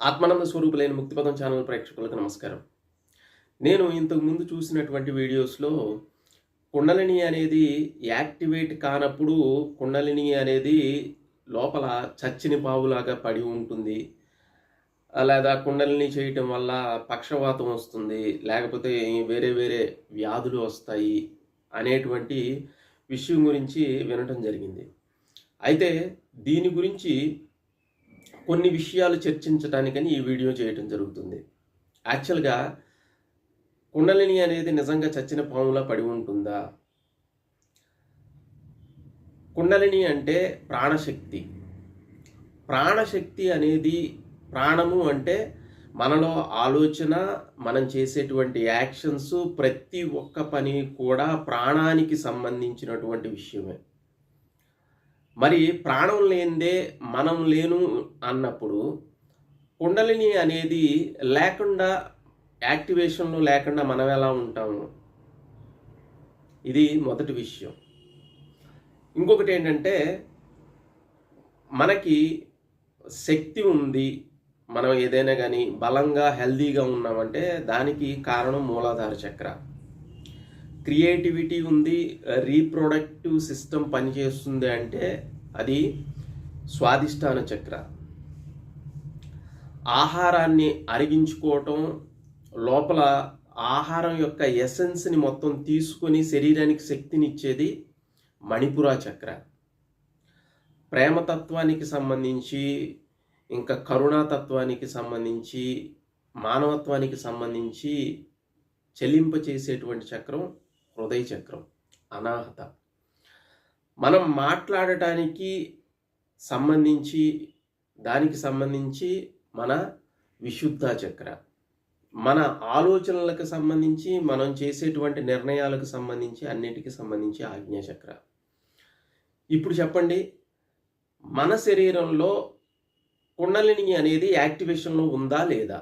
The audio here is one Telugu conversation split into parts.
ఆత్మానంద స్వరూపులైన ముక్తిపదం ఛానల్ ప్రేక్షకులకు నమస్కారం. నేను ఇంతకు ముందు చూసినటువంటి వీడియోస్లో కుండలిని అనేది యాక్టివేట్ కానప్పుడు కుండలిని అనేది లోపల చచ్చిన పావులాగా పడి ఉంటుంది. లేదా కుండలిని చేయటం వల్ల పక్షవాతం వస్తుంది. లేకపోతే వేరే వేరే వ్యాధులు వస్తాయి అనేటువంటి విషయం గురించి వినటం జరిగింది. అయితే దీని గురించి కొన్ని విషయాలు చర్చించడానికని ఈ వీడియో చేయటం జరుగుతుంది. యాక్చువల్గా కుండలిని అనేది నిజంగా చచ్చిన పాములా పడి ఉంటుందా? కుండలిని అంటే ప్రాణశక్తి. ప్రాణశక్తి అనేది ప్రాణము అంటే మనలో ఆలోచన మనం చేసేటువంటి యాక్షన్స్ ప్రతి ఒక్క పని కూడా ప్రాణానికి సంబంధించినటువంటి విషయమే. మరి ప్రాణం లేనిదే మనం లేను అన్నప్పుడు కుండలిని అనేది లేకుండా యాక్టివేషన్లు లేకుండా మనం ఎలా ఉంటాము? ఇది మొదటి విషయం. ఇంకొకటి ఏంటంటే మనకి శక్తి ఉంది. మనం ఏదైనా కానీ బలంగా హెల్దీగా ఉన్నామంటే దానికి కారణం మూలాధార చక్ర. క్రియేటివిటీ ఉంది రీప్రొడక్టివ్ సిస్టమ్ పనిచేస్తుంది అంటే అది స్వాదిష్టాన చక్ర. ఆహారాన్ని అరిగించుకోవటం లోపల ఆహారం యొక్క ఎసెన్స్ని మొత్తం తీసుకొని శరీరానికి శక్తినిచ్చేది మణిపురా చక్ర. ప్రేమతత్వానికి సంబంధించి ఇంకా కరుణాతత్వానికి సంబంధించి మానవత్వానికి సంబంధించి చెల్లింప చేసేటువంటి చక్రం హృదయ చక్రం అనాహత. మనం మాట్లాడటానికి సంబంధించి దానికి సంబంధించి మన విశుద్ధ చక్ర మన ఆలోచనలకు సంబంధించి మనం చేసేటువంటి నిర్ణయాలకు సంబంధించి అన్నిటికీ సంబంధించి ఆజ్ఞాచక్ర. ఇప్పుడు చెప్పండి మన శరీరంలో కుండలిని అనేది యాక్టివేషన్లో ఉందా లేదా?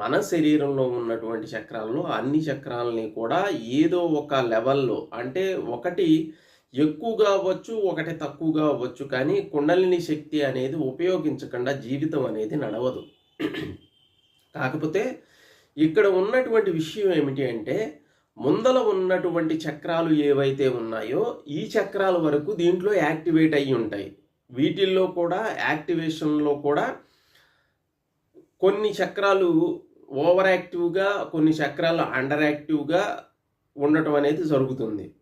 మన శరీరంలో ఉన్నటువంటి చక్రాల్లో అన్ని చక్రాలని కూడా ఏదో ఒక లెవెల్లో అంటే ఒకటి ఎక్కువగా అవ్వచ్చు ఒకటి తక్కువగా అవ్వచ్చు. కానీ కుండలిని శక్తి అనేది ఉపయోగించకుండా జీవితం అనేది నడవదు. కాకపోతే ఇక్కడ ఉన్నటువంటి విషయం ఏమిటి అంటే ముందల ఉన్నటువంటి చక్రాలు ఏవైతే ఉన్నాయో ఈ చక్రాల వరకు దీంట్లో యాక్టివేట్ అయ్యి ఉంటాయి. వీటిల్లో కూడా యాక్టివేషన్లో కూడా కొన్ని చక్రాలు ఓవర్ యాక్టివ్గా కొన్ని చక్రాలు అండర్ యాక్టివ్గా ఉండటం అనేది జరుగుతుంది.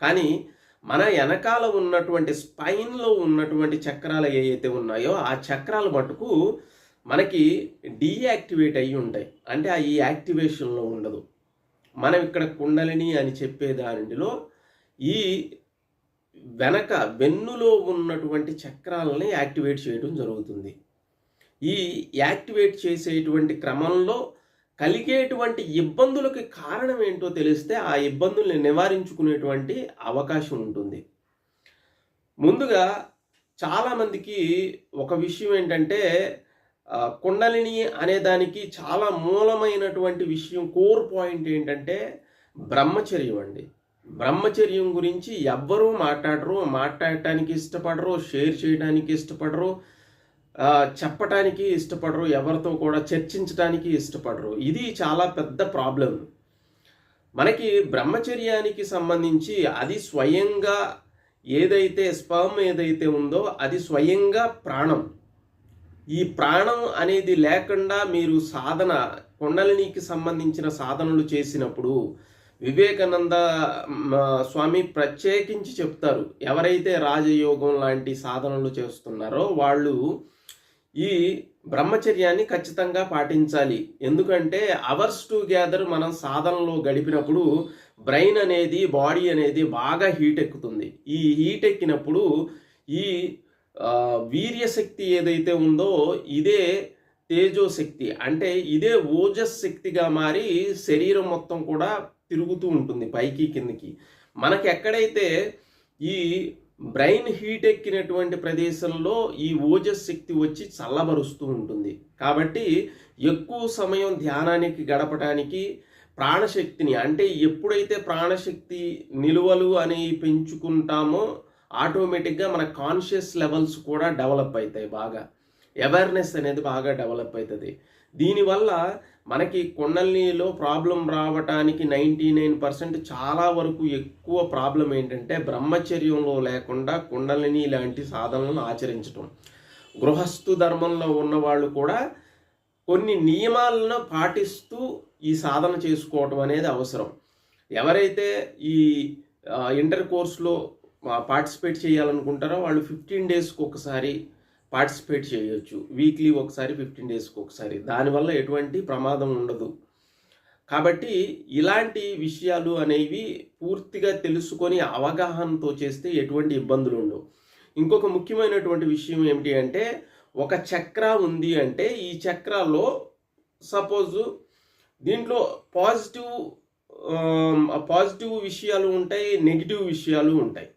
కానీ మన వెనకాల ఉన్నటువంటి స్పైన్లో ఉన్నటువంటి చక్రాలు ఏవైతే ఉన్నాయో ఆ చక్రాలు మటుకు మనకి డీయాక్టివేట్ అయ్యి ఉంటాయి. అంటే ఆ ఈ యాక్టివేషన్లో ఉండదు. మనం ఇక్కడ కుండలిని అని చెప్పే దానిలో ఈ వెనక వెన్నులో ఉన్నటువంటి చక్రాలని యాక్టివేట్ చేయడం జరుగుతుంది. ఈ యాక్టివేట్ చేసేటువంటి క్రమంలో కలిగేటువంటి ఇబ్బందులకి కారణం ఏంటో తెలిస్తే ఆ ఇబ్బందుల్ని నివారించుకునేటువంటి అవకాశం ఉంటుంది. ముందుగా చాలామందికి ఒక విషయం ఏంటంటే కుండలిని అనే దానికి చాలా మూలమైనటువంటి విషయం కోర్ పాయింట్ ఏంటంటే బ్రహ్మచర్యం అండి. బ్రహ్మచర్యం గురించి ఎవ్వరూ మాట్లాడరు మాట్లాడటానికి ఇష్టపడరు షేర్ చేయడానికి ఇష్టపడరు చెప్పటానికి ఇష్టపడరు ఎవరితో కూడా చర్చించడానికి ఇష్టపడరు. ఇది చాలా పెద్ద ప్రాబ్లం. మనకి బ్రహ్మచర్యానికి సంబంధించి అది స్వయంగా ఏదైతే స్పర్మ్ ఏదైతే ఉందో అది స్వయంగా ప్రాణం. ఈ ప్రాణం అనేది లేకుండా మీరు సాధన కొండలినికి సంబంధించిన సాధనలు చేసినప్పుడు వివేకానంద స్వామి ప్రత్యేకించి చెప్తారు. ఎవరైతే రాజయోగం లాంటి సాధనలు చేస్తున్నారో వాళ్ళు ఈ బ్రహ్మచర్యాన్ని ఖచ్చితంగా పాటించాలి. ఎందుకంటే అవర్స్ టుగెదర్ మనం సాధనలో గడిపినప్పుడు బ్రెయిన్ అనేది బాడీ అనేది బాగా హీట్ ఎక్కుతుంది. ఈ హీట్ ఎక్కినప్పుడు ఈ వీర్యశక్తి ఏదైతే ఉందో ఇదే తేజోశక్తి. అంటే ఇదే ఓజస్ శక్తిగా మారి శరీరం మొత్తం కూడా తిరుగుతూ ఉంటుంది పైకి కిందకి. మనకి ఎక్కడైతే ఈ బ్రెయిన్ హీట్ ఎక్కినటువంటి ప్రదేశంలో ఈ ఓజస్ శక్తి వచ్చి చల్లబరుస్తూ ఉంటుంది. కాబట్టి ఎక్కువ సమయం ధ్యానానికి గడపడానికి ప్రాణశక్తిని అంటే ఎప్పుడైతే ప్రాణశక్తి నిలువలు అనేవి పెంచుకుంటామో ఆటోమేటిక్గా మన కాన్షియస్ లెవెల్స్ కూడా డెవలప్ అవుతాయి బాగా. అవేర్నెస్ అనేది బాగా డెవలప్ అవుతుంది. దీనివల్ల మనకి కుండలినిలో ప్రాబ్లం రావటానికి నైంటీ నైన్ పర్సెంట్ చాలా వరకు ఎక్కువ ప్రాబ్లం ఏంటంటే బ్రహ్మచర్యంలో లేకుండా కుండలిని లాంటి సాధనలను ఆచరించటం. గృహస్థు ధర్మంలో ఉన్నవాళ్ళు కూడా కొన్ని నియమాలను పాటిస్తూ ఈ సాధన చేసుకోవటం అనేది అవసరం. ఎవరైతే ఈ ఇంటర్ కోర్స్లో పార్టిసిపేట్ చేయాలనుకుంటారో వాళ్ళు ఫిఫ్టీన్ డేస్కి ఒకసారి పార్టిసిపేట్ చేయొచ్చు. వీక్లీ ఒకసారి ఫిఫ్టీన్ డేస్కి ఒకసారి. దానివల్ల ఎటువంటి ప్రమాదం ఉండదు. కాబట్టి ఇలాంటి విషయాలు అనేవి పూర్తిగా తెలుసుకొని అవగాహనతో చేస్తే ఎటువంటి ఇబ్బందులు ఉండవు. ఇంకొక ముఖ్యమైనటువంటి విషయం ఏమిటి అంటే ఒక చక్ర ఉంది అంటే ఈ చక్రాలో సపోజ్ దీంట్లో పాజిటివ్ పాజిటివ్ విషయాలు ఉంటాయి నెగిటివ్ విషయాలు ఉంటాయి.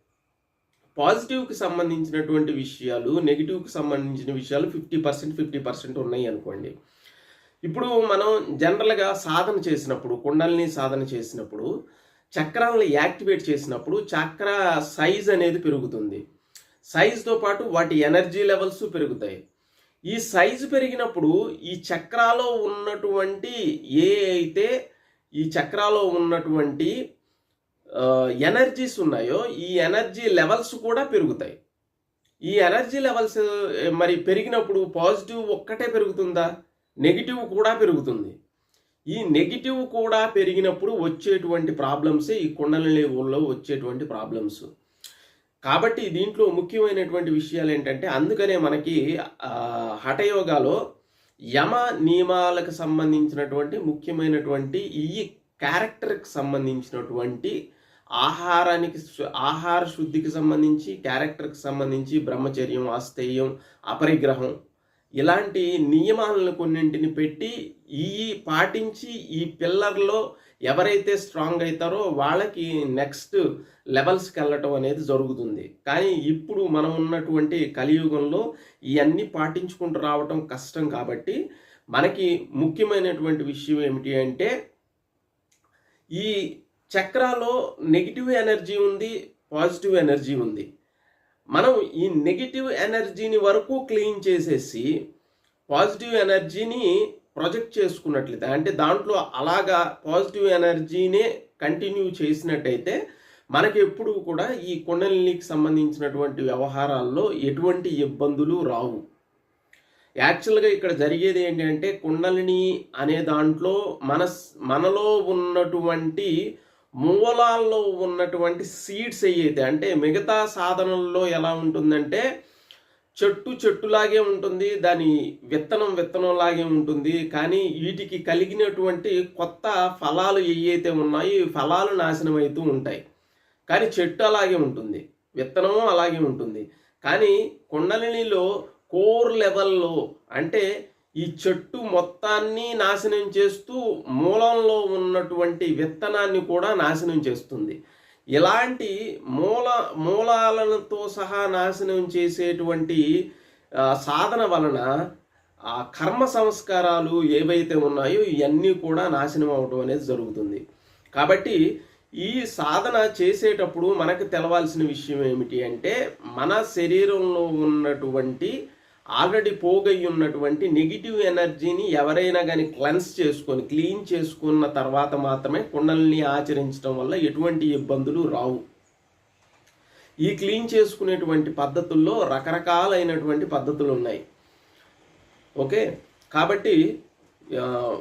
పాజిటివ్కి సంబంధించినటువంటి విషయాలు నెగిటివ్కి సంబంధించిన విషయాలు ఫిఫ్టీ పర్సెంట్ ఫిఫ్టీ పర్సెంట్ ఉన్నాయి అనుకోండి. ఇప్పుడు మనం జనరల్గా సాధన చేసినప్పుడు కుండల్ని సాధన చేసినప్పుడు చక్రాలను యాక్టివేట్ చేసినప్పుడు చక్ర సైజ్ అనేది పెరుగుతుంది. సైజుతో పాటు వాటి ఎనర్జీ లెవెల్స్ పెరుగుతాయి. ఈ సైజు పెరిగినప్పుడు ఈ చక్రాలో ఉన్నటువంటి ఏ అయితే ఈ చక్రాలో ఉన్నటువంటి ఎనర్జీస్ ఉన్నాయో ఈ ఎనర్జీ లెవెల్స్ కూడా పెరుగుతాయి. ఈ ఎనర్జీ లెవెల్స్ మరి పెరిగినప్పుడు పాజిటివ్ ఒక్కటే పెరుగుతుందా? నెగిటివ్ కూడా పెరుగుతుంది. ఈ నెగిటివ్ కూడా పెరిగినప్పుడు వచ్చేటువంటి ప్రాబ్లమ్సే ఈ కుండలని ఊళ్ళో వచ్చేటువంటి ప్రాబ్లమ్స్. కాబట్టి దీంట్లో ముఖ్యమైనటువంటి విషయాలు ఏంటంటే అందుకనే మనకి హఠయోగాలో యమ నియమాలకు సంబంధించినటువంటి ముఖ్యమైనటువంటి ఈ క్యారెక్టర్కి సంబంధించినటువంటి ఆహారానికి ఆహార శుద్ధికి సంబంధించి క్యారెక్టర్కి సంబంధించి బ్రహ్మచర్యం అస్థేయం అపరిగ్రహం ఇలాంటి నియమాలను కొన్నింటిని పెట్టి ఈ పాటించి ఈ పిల్లర్లో ఎవరైతే స్ట్రాంగ్ అవుతారో వాళ్ళకి నెక్స్ట్ లెవెల్స్కి వెళ్ళటం అనేది జరుగుతుంది. కానీ ఇప్పుడు మనం ఉన్నటువంటి కలియుగంలో ఇవన్నీ పాటించుకుంటూ రావటం కష్టం కాబట్టి మనకి ముఖ్యమైనటువంటి విషయం ఏమిటి అంటే ఈ చక్రాలో నెగిటివ్ ఎనర్జీ ఉంది పాజిటివ్ ఎనర్జీ ఉంది. మనం ఈ నెగిటివ్ ఎనర్జీని వరకు క్లీన్ చేసేసి పాజిటివ్ ఎనర్జీని ప్రొజెక్ట్ చేసుకున్నట్లయితే అంటే దాంట్లో అలాగా పాజిటివ్ ఎనర్జీనే కంటిన్యూ చేసినట్టయితే మనకి ఎప్పుడు కూడా ఈ కుండలినికి సంబంధించినటువంటి వ్యవహారాల్లో ఎటువంటి ఇబ్బందులు రావు. యాక్చువల్గా ఇక్కడ జరిగేది ఏంటంటే కుండలిని అనే దాంట్లో మన మనలో ఉన్నటువంటి మూలాల్లో ఉన్నటువంటి సీడ్స్ ఏవైతే అంటే మిగతా సాధనల్లో ఎలా ఉంటుందంటే చెట్టు చెట్టులాగే ఉంటుంది దాని విత్తనం విత్తనంలాగే ఉంటుంది కానీ వీటికి కలిగినటువంటి కొత్త ఫలాలు ఏవైతే ఉన్నాయో ఫలాలు నాశనం అవుతూ ఉంటాయి. కానీ చెట్టు అలాగే ఉంటుంది విత్తనము అలాగే ఉంటుంది. కానీ కుండలినిలో కోర్ లెవెల్లో అంటే ఈ చెట్టు మొత్తాన్ని నాశనం చేస్తూ మూలంలో ఉన్నటువంటి విత్తనాన్ని కూడా నాశనం చేస్తుంది. ఇలాంటి మూల మూలాలతో సహా నాశనం చేసేటువంటి సాధన వలన ఆ కర్మ సంస్కారాలు ఏవైతే ఉన్నాయో ఇవన్నీ కూడా నాశనం అవడం అనేది జరుగుతుంది. కాబట్టి ఈ సాధన చేసేటప్పుడు మనకు తెలవాల్సిన విషయం ఏమిటి అంటే మన శరీరంలో ఉన్నటువంటి ఆల్రెడీ పోగై ఉన్నటువంటి నెగిటివ్ ఎనర్జీని ఎవరైనా కానీ క్లెన్స్ చేసుకొని క్లీన్ చేసుకున్న తర్వాత మాత్రమే కుండల్ని ఆచరించడం వల్ల ఎటువంటి ఇబ్బందులు రావు. ఈ క్లీన్ చేసుకునేటువంటి పద్ధతుల్లో రకరకాలైనటువంటి పద్ధతులు ఉన్నాయి ఓకే? కాబట్టి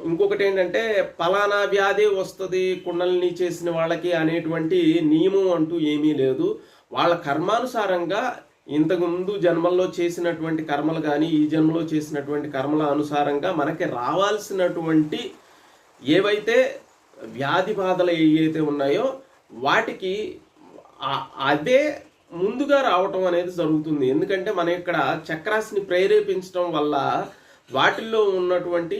ఇంకొకటి ఏంటంటే పలానా వ్యాధి వస్తుంది కుండల్ని చేసిన వాళ్ళకి అనేటువంటి నియమం అంటూ ఏమీ లేదు. వాళ్ళ కర్మానుసారంగా ఇంతకుముందు జన్మల్లో చేసినటువంటి కర్మలు కానీ ఈ జన్మలో చేసినటువంటి కర్మల అనుసారంగా మనకి రావాల్సినటువంటి ఏవైతే వ్యాధి బాధలు ఏవైతే ఉన్నాయో వాటికి అదే ముందుగా రావటం అనేది జరుగుతుంది. ఎందుకంటే మన ఇక్కడ చక్రాస్ని ప్రేరేపించడం వల్ల వాటిల్లో ఉన్నటువంటి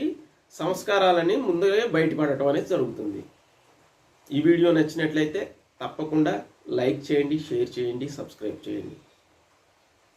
సంస్కారాలని ముందుగా బయటపడటం అనేది జరుగుతుంది. ఈ వీడియో నచ్చినట్లయితే తప్పకుండా లైక్ చేయండి షేర్ చేయండి సబ్స్క్రైబ్ చేయండి.